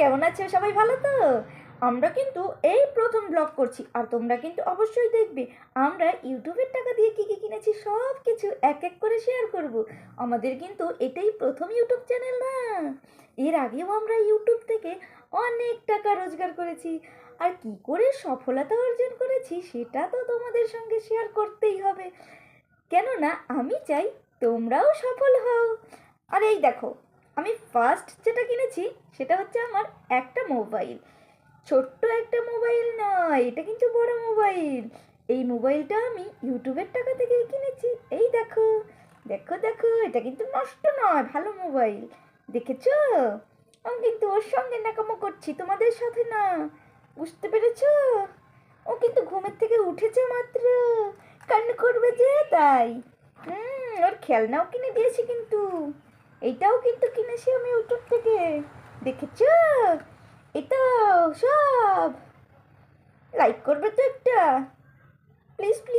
কেমন আছো সবাই? ভালো তো? আমরা কিন্তু এই প্রথম ব্লগ করছি, আর তোমরা কিন্তু অবশ্যই দেখবে, আমরা ইউটিউবের টাকা দিয়ে কী কী কিনেছি সব কিছু এক এক করে শেয়ার করব। আমাদের কিন্তু এটাই প্রথম ইউটিউব চ্যানেল না। এর আগেও আমরা ইউটিউব থেকে অনেক টাকা রোজগার করেছি, আর কি করে সফলতা অর্জন করেছি সেটা তো তোমাদের সঙ্গে শেয়ার করতেই হবে। কেননা আমি চাই তোমরাও সফল হও। আর এই দেখো আমি ফার্স্ট যেটা কিনেছি, সেটা হচ্ছে আমার একটা মোবাইল ছোট্ট একটা মোবাইল নয়, এটা কিন্তু বড় মোবাইল এই মোবাইলটা আমি ইউটিউবের টাকা থেকেই কিনেছি। এই দেখো দেখো দেখো, এটা কিন্তু নষ্ট নয়, ভালো মোবাইল দেখেছ? আমি কিন্তু ওর সঙ্গে নাকামো করছি, তোমাদের সাথে না। বুঝতে পেরেছ? ও কিন্তু ঘুমের থেকে উঠেছে মাত্র। কান্না করবে যে তাই। হুম, ওর খেলনাও কিনে দিয়েছি কিন্তু। এইটাও কিন্তু কিনেছি আমি ইউটিউব থেকে। দেখেছ? এটাও সব। লাইক করবে তো একটা। Please please